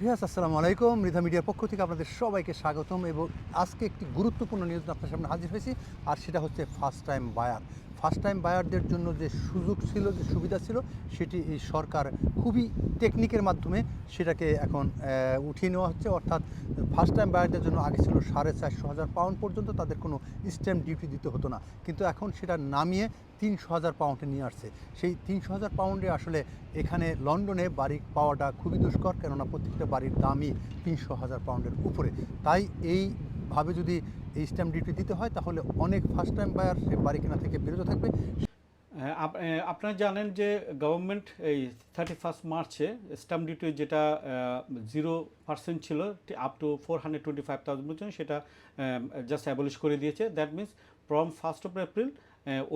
ভিয়াস আসসালামু আলাইকুম। মৃধা মিডিয়ার পক্ষ থেকে আপনাদের সবাইকে স্বাগতম এবং আজকে একটি গুরুত্বপূর্ণ নিউজ আপনার সামনে হাজির হয়েছি, আর সেটা হচ্ছে first time buyer. First time বায়ারদের জন্য যে সুযোগ ছিল, যে সুবিধা ছিল, সেটি এই সরকার খুবই টেকনিকের মাধ্যমে সেটাকে এখন উঠিয়ে নেওয়া হচ্ছে। অর্থাৎ ফার্স্ট টাইম বায়ারদের জন্য আগে ছিল সাড়ে চারশো হাজার পাউন্ড পর্যন্ত, তাদের কোনো স্ট্যাম্প ডিউটি দিতে হতো না। কিন্তু এখন সেটা নামিয়ে তিনশো হাজার পাউন্ডে নিয়ে আসছে। সেই তিনশো হাজার পাউন্ডে আসলে এখানে লন্ডনে বাড়ি পাওয়াটা খুবই দুষ্কর, কেননা প্রত্যেকটা বাড়ির দামই তিনশো হাজার পাউন্ডের উপরে। তাই এইভাবে যদি এই স্ট্যাম্প ডিউটি দিতে হয়, তাহলে অনেক ফার্স্ট টাইম বায়ার সে বাড়ি কেনা থেকে বিরত থাকবে। আপনারা জানেন যে গভর্নমেন্ট এই থার্টি ফার্স্ট মার্চে স্ট্যাম্প ডিউটি যেটা জিরো পার্সেন্ট ছিল up to four hundred twenty five thousand পর্যন্ত সেটা জাস্ট অ্যাবলিশ করে দিয়েছে। That means from first of April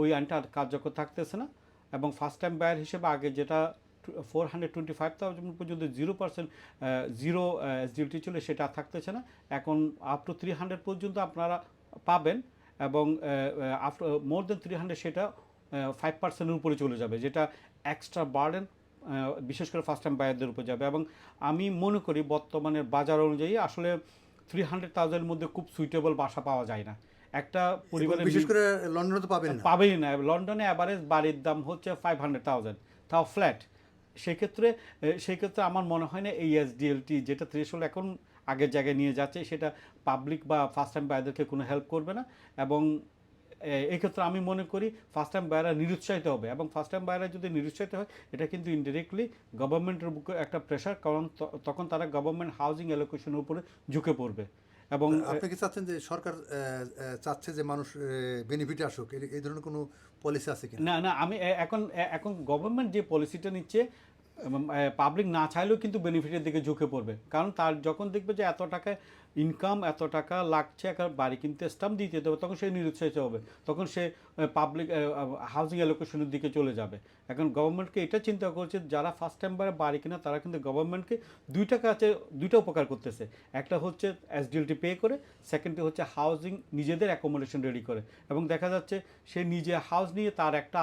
ওই আইনটা কার্যকর থাকতেছে না। এবং ফার্স্ট টাইম বায়ার হিসেবে আগে যেটা four hundred twenty five thousand পর্যন্ত জিরো পার্সেন্ট জিরো ডিউটি ছিল সেটা থাকতেছে না। এখন আপ টু থ্রি হান্ড্রেড পর্যন্ত আপনারা পাবেন এবং after more then three hundred সেটা ফাইভ পার্সেন্টের উপরে চলে যাবে যেটা এক্সট্রা বার্ডেন বিশেষ করে ফার্স্ট টাইম বায়ারদের উপর যাবে। এবং আমি মনে করি বর্তমানের বাজার অনুযায়ী আসলে থ্রি হান্ড্রেড থাউজেন্ডের মধ্যে খুব সুইটেবল বাসা পাওয়া যায় না। একটা পরিবারের বিশেষ করে লন্ডনে তো পাবেন না। পাবেই না। লন্ডনে অ্যাভারেজ বাড়ির দাম হচ্ছে ফাইভ হান্ড্রেড থাউজেন্ড তাও ফ্ল্যাট সেক্ষেত্রে সেক্ষেত্রে আমার মনে হয় না এই এসডিএলটি যেটা থ্রেশহোল্ড এখন আগের জায়গায় নিয়ে যাচ্ছে সেটা পাবলিক বা ফার্স্ট টাইম বায়ারদেরকে কোনো হেল্প করবে না। এবং এক্ষেত্রে আমি মনে করি ফার্স্ট টাইম বায়াররা নিরুৎসাহিত হবে। এবং ফার্স্ট টাইম বায়াররা যদি নিরুৎসাহিত হয় এটা কিন্তু ইনডিরেক্টলি গভর্নমেন্টের বুকে একটা প্রেশার কারণ তখন তারা গভর্নমেন্ট হাউজিং অ্যালোকেশনের উপরে ঝুঁকে পড়বে। এবং আপনি কি চাচ্ছেন যে সরকার চাচ্ছে যে মানুষ বেনিফিট আসুক? এই- এই ধরনের কোনো পলিসি আছে কি না না আমি এখন এখন গভর্নমেন্ট যে পলিসিটা নিচ্ছে পাবলিক না চাইলেও কিন্তু বেনিফিটের দিকে ঝুঁকে পড়বে। কারণ তার যখন দেখবে যে এত টাকা ইনকাম এত টাকা লাগছে একটা বাড়ি কিনতে স্টাম্প দিতে দেবে তখন সে নিরুৎসাহিত হবে। তখন সে পাবলিক হাউজিং অ্যালোকেশনের দিকে চলে যাবে। এখন গভর্নমেন্টকে এটা চিন্তা করছে, যারা ফার্স্ট টাইম বাড়ি কিনা, তারা কিন্তু গভর্নমেন্টকে দুইটা কাছে দুইটা উপকার করতেছে। একটা হচ্ছে এসডিএলটি পে করে সেকেন্ডটি হচ্ছে হাউজিং নিজেদের অ্যাকোমোডেশন রেডি করে। এবং দেখা যাচ্ছে, সে নিজে হাউস নিয়ে তার একটা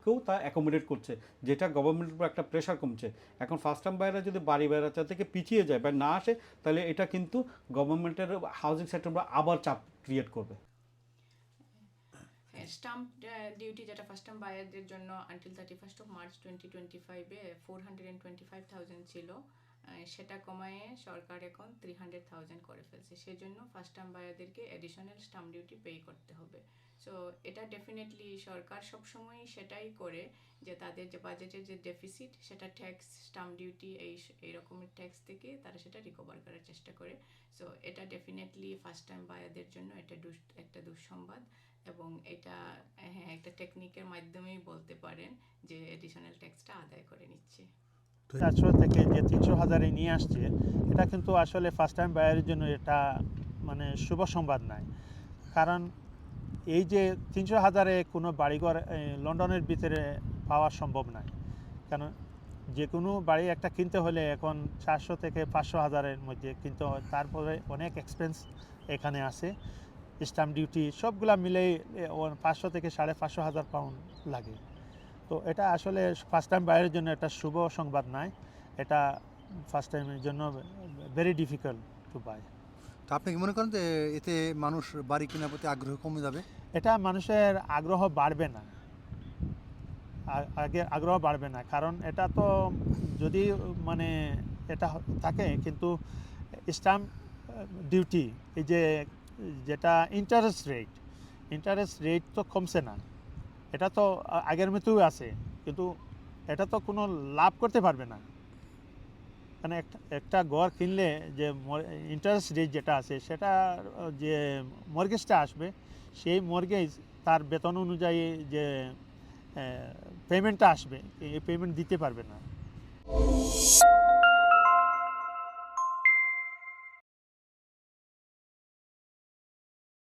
আত্মীয়কেও তা অ্যাকোমোডেট করছে, যেটা গভর্নমেন্টের উপর একটা প্রেশার কমছে। এখন ফার্স্ট টাইম বাইরা যদি বাড়ি বেড়াতে থেকে পিছিয়ে যায় বা না আসে, তাহলে এটা কিন্তু গভর্নমেন্টের হাউজিং সেক্টর আবার চাপ ক্রিয়েট করবে। স্টাম্প ডিউটি যেটা ফার্স্ট টাইম বায়ারদের জন্য until thirty first of March twenty twenty ফাইভে four hundred and twenty five thousand ছিল। সেটা কমায়ে সরকার এখন থ্রি হান্ড্রেড থাউজেন্ড করে ফেলছে। সেজন্য ফার্স্ট টাইম বায়ারদেরকে অ্যাডিশনাল স্টাম্প ডিউটি পে করতে হবে। সো এটা ডেফিনেটলি সরকার সবসময়ই সেটাই করে যে তাদের যে বাজেটের যে ডেফিসিট সেটা ট্যাক্স স্টাম্প ডিউটি এই এই রকমের ট্যাক্স থেকে তারা সেটা রিকভার করার চেষ্টা করে। সো এটা ডেফিনেটলি ফার্স্ট টাইম বায়ারদের জন্য এটা একটা দুঃসংবাদ এবং এটা হ্যাঁ একটা টেকনিকের মাধ্যমেই বলতে পারেন যে এডিশনাল ট্যাক্সটা আদায় করে নিচ্ছে। চারশো থেকে যে তিনশো হাজারে নিয়ে আসছে, এটা কিন্তু আসলে ফার্স্ট টাইম বায়ারের জন্য এটা মানে শুভ সংবাদ নয়। কারণ এই যে তিনশো হাজারে কোনো বাড়িঘর লন্ডনের ভিতরে পাওয়া সম্ভব নয়। কারণ যে কোনো বাড়ি একটা কিনতে হলে এখন চারশো থেকে পাঁচশো হাজারের মধ্যে কিনতে তারপরে অনেক এক্সপেন্স এখানে আছে। স্টাম্প ডিউটি সবগুলা মিলেই পাঁচশো থেকে সাড়ে পাঁচশো হাজার পাউন্ড লাগে। তো এটা আসলে ফার্স্ট টাইম বাইরের জন্য এটা শুভ সংবাদ নয় এটা ফার্স্ট টাইমের জন্য ভেরি ডিফিকাল্ট টু বাই তা আপনি কি মনে করেন যে এতে মানুষ বাড়ি কেনার প্রতি আগ্রহ কমে যাবে? এটা মানুষের আগ্রহ বাড়বে না। আগে আগ্রহ বাড়বে না। কারণ এটা তো যদি মানে এটা থাকে কিন্তু স্টাম্প ডিউটি এই যে যেটা ইন্টারেস্ট রেট ইন্টারেস্ট রেট তো কমছে না। এটা তো আগের মতোই আছে, কিন্তু এটা তো কোনো লাভ করতে পারবে না। মানে একটা একটা ঘর কিনলে যে ইন্টারেস্ট রেট যেটা আছে, সেটা যে মর্গেজটা আসবে, সেই মর্গেজ তার বেতন অনুযায়ী যে পেমেন্টটা আসবে, এই পেমেন্ট দিতে পারবে না।